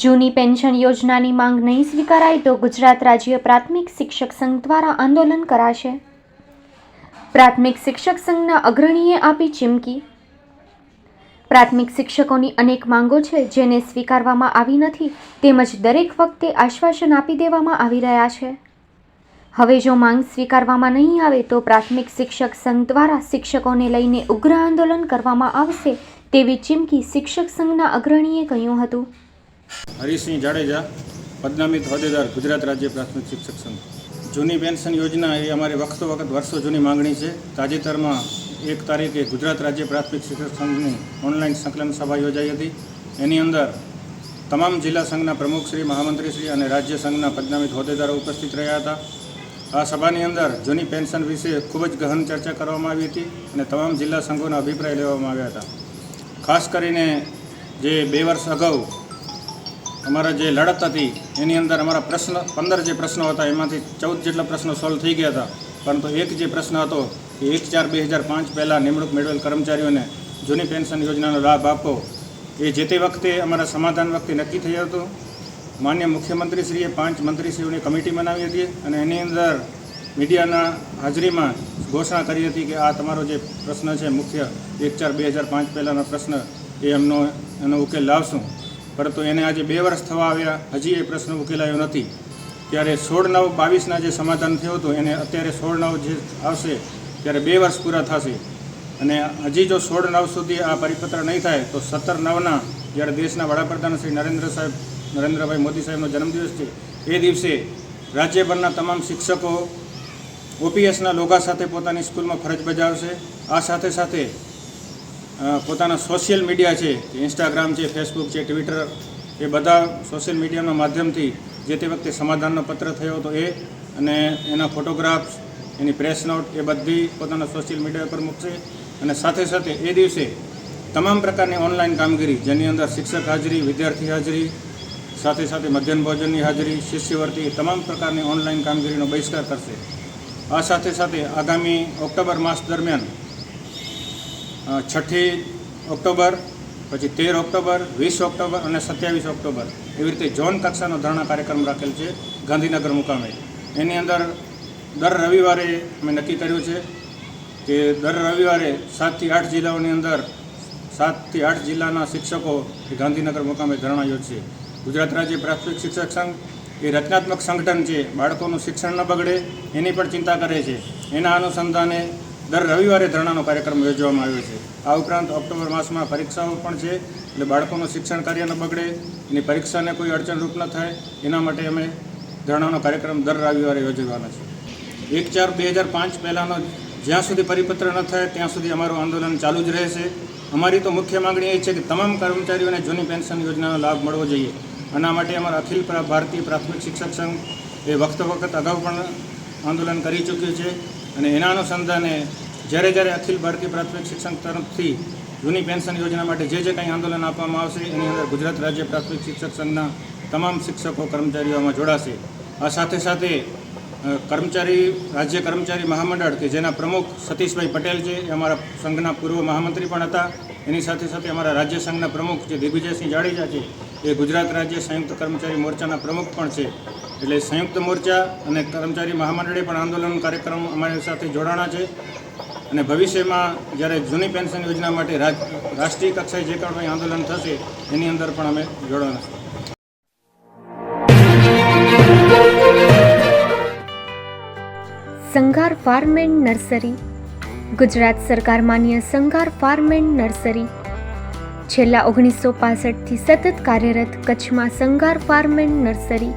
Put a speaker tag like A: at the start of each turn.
A: જૂની પેન્શન યોજનાની માંગ નહીં સ્વીકારાય તો ગુજરાત રાજ્ય પ્રાથમિક શિક્ષક સંઘ દ્વારા આંદોલન કરાશે. પ્રાથમિક શિક્ષક સંઘના અગ્રણીએ આપી ચીમકી. પ્રાથમિક શિક્ષકોની અનેક માંગો છે જેને સ્વીકારવામાં આવી નથી તેમજ દરેક વખતે આશ્વાસન આપી દેવામાં આવી રહ્યા છે. હવે જો માંગ સ્વીકારવામાં નહીં આવે તો પ્રાથમિક શિક્ષક સંઘ દ્વારા શિક્ષકોને લઈને ઉગ્ર આંદોલન કરવામાં આવશે તેવી ચીમકી શિક્ષક સંઘના અગ્રણીએ કહ્યું હતું.
B: હરીસિંહ જાડેજા, પદનામિત હોદ્દેદાર, ગુજરાત રાજ્ય પ્રાથમિક શિક્ષક સંઘ. જૂની પેન્શન યોજના એ અમારી વખતો વખત વર્ષો જૂની માંગણી છે. તાજેતરમાં એક તારીખે ગુજરાત રાજ્ય પ્રાથમિક શિક્ષક સંઘની ઓનલાઈન સંકલન સભા યોજાઈ હતી. એની અંદર તમામ જિલ્લા સંઘના પ્રમુખશ્રી મહામંત્રીશ્રી અને રાજ્ય સંઘના પદનામિત હોદ્દેદારો ઉપસ્થિત રહ્યા હતા. આ સભાની અંદર જૂની પેન્શન વિશે ખૂબ જ ગહન ચર્ચા કરવામાં આવી હતી અને તમામ જિલ્લા સંઘોના અભિપ્રાય લેવામાં આવ્યા હતા. ખાસ કરીને જે બે વર્ષ અગાઉ અમારા જે લડત હતી, એની અંદર અમારા પ્રશ્ન, પંદર જે પ્રશ્નો હતા, એમાંથી ચૌદ જેટલા પ્રશ્નો સોલ્વ થઈ ગયા હતા. પરંતુ એક જે પ્રશ્ન હતો કે એક ચાર બે હજાર પાંચ પહેલાં નિમણૂક મેળવેલ કર્મચારીઓને જૂની પેન્શન યોજનાનો લાભ આપવો, એ જે તે વખતે અમારા સમાધાન વખતે નક્કી થયું હતું. માન્ય મુખ્યમંત્રીશ્રીએ પાંચ મંત્રીશ્રીઓની કમિટી બનાવી હતી અને એની અંદર મીડિયાના હાજરીમાં ઘોષણા કરી હતી કે આ તમારો જે પ્રશ્ન છે, મુખ્ય એક ચાર બે હજાર પાંચ પહેલાંનો પ્રશ્ન, એ એમનો, એનો ઉકેલ લાવશું. પરંતુ એને આજે બે વર્ષ થવા આવ્યા. હજી એ પ્રશ્ન ઉકેલાયો નથી. ત્યારે સોળ નવ બાવીસના જે સમાધાન થયું હતું, એને અત્યારે સોળ નવ જે આવશે, ત્યારે બે વર્ષ પૂરા થશે. અને હજી જો સોળ નવ સુધી આ પરિપત્ર નહીં થાય, તો સત્તર નવના જ્યારે દેશના વડાપ્રધાન શ્રી નરેન્દ્ર સાહેબ, નરેન્દ્રભાઈ મોદી સાહેબનો જન્મદિવસ છે, એ દિવસે રાજ્યભરના તમામ શિક્ષકો, ઓપીએસના લોગા સાથે પોતાની સ્કૂલમાં ફરજ બજાવશે. આ સાથે સાથે પોતાના સોશિયલ મીડિયા છે ઇન્સ્ટાગ્રામ છે ફેસબુક છે ટ્વિટર એ બધા સોશિયલ મીડિયાના માધ્યમથી જે તે વખતે સમાધાનનો પત્ર થયો હતો એ અને એના ફોટોગ્રાફ્સ એની પ્રેસ નોટ એ બધી પોતાના સોશિયલ મીડિયા પર મૂકશે અને સાથે સાથે એ દિવસે તમામ પ્રકારની ઓનલાઈન કામગીરી, જેની અંદર શિક્ષક હાજરી, વિદ્યાર્થી હાજરી, સાથે સાથે મધ્યાહન ભોજનની હાજરી શિષ્યવર્તી તમામ પ્રકારની ઓનલાઈન કામગીરીનો બહિષ્કાર કરશે. આ સાથે સાથે આગામી ઓક્ટોબર માસ દરમિયાન છઠ્ઠી ઓક્ટોબર, પછી તેર ઓક્ટોબર, વીસ ઓક્ટોબર અને સત્યાવીસ ઓક્ટોબર. એવી રીતે ઝોન કક્ષાનો ધરણા કાર્યક્રમ રાખેલ છે ગાંધીનગર મુકામે. એની અંદર દર રવિવારે અમે નક્કી કર્યું છે કે દર રવિવારે સાતથી આઠ જિલ્લાઓની અંદર સાતથી આઠ જિલ્લાના શિક્ષકો એ ગાંધીનગર મુકામે ધરણા યોજશે ગુજરાત રાજ્ય પ્રાથમિક શિક્ષક સંઘ એ રચનાત્મક સંગઠન છે. બાળકોનું શિક્ષણ ન બગડે એની પણ ચિંતા કરે છે. એના અનુસંધાને દર રવિવારે ધરણાનો કાર્યક્રમ યોજવામાં આવ્યો છે. આ ઉપરાંત ઓક્ટોબર માસમાં પરીક્ષાઓ પણ છે, એટલે બાળકોનું શિક્ષણ કાર્ય ન બગડે, એની પરીક્ષાને કોઈ અડચણરૂપ ન થાય, એના માટે અમે ધરણાનો કાર્યક્રમ દર રવિવારે યોજવાના છે. એક ચાર બે હજાર પાંચ પહેલાંનો જ્યાં સુધી પરિપત્ર ન થાય, ત્યાં સુધી અમારું આંદોલન ચાલુ જ રહેશે. અમારી તો મુખ્ય માગણી એ છે કે તમામ કર્મચારીઓને જૂની પેન્શન યોજનાનો લાભ મળવો જોઈએ. આના માટે અમારા અખિલ ભારતીય પ્રાથમિક શિક્ષક સંઘ એ વખત વખત અગાઉ પણ આંદોલન કરી ચૂક્યું છે. અને એના અનુસંધાને જ્યારે જ્યારે અખિલ ભારતીય પ્રાથમિક શિક્ષણ તરફથી જૂની પેન્શન યોજના માટે જે જે કંઈ આંદોલન આપવામાં આવશે, એની અંદર ગુજરાત રાજ્ય પ્રાથમિક શિક્ષક સંઘના તમામ શિક્ષકો કર્મચારીઓમાં જોડાશે. આ સાથે સાથે કર્મચારી, રાજ્ય કર્મચારી મહામંડળ કે જેના પ્રમુખ સતીશભાઈ પટેલ છે, એ અમારા સંઘના પૂર્વ મહામંત્રી પણ હતા. એની સાથે સાથે અમારા રાજ્ય સંઘના પ્રમુખ જે દિગ્વિજયસિંહ જાડેજા છે, એ ગુજરાત રાજ્ય સંયુક્ત કર્મચારી મોરચાના પ્રમુખ પણ છે. એટલે સંયુક્ત મોરચા અને કર્મચારી મહામંડળે પણ આંદોલન કાર્યક્રમ અમારી સાથે જોડાણા છે. અને ભવિષ્યમાં જ્યારે જૂની પેન્શન યોજના માટે રાષ્ટ્રીય કક્ષાએ જે કારણે આંદોલન થશે, એની અંદર પણ અમે જોડાણા છીએ
A: Sanghar farm and nursery. Gujarat સરકાર માન્ય સંઘાર ફાર્મ એન્ડ નર્સરી. છેલ્લા ઓગણીસો પાસઠથી સતત કાર્યરત કચ્છમાં Sanghar farm and nursery.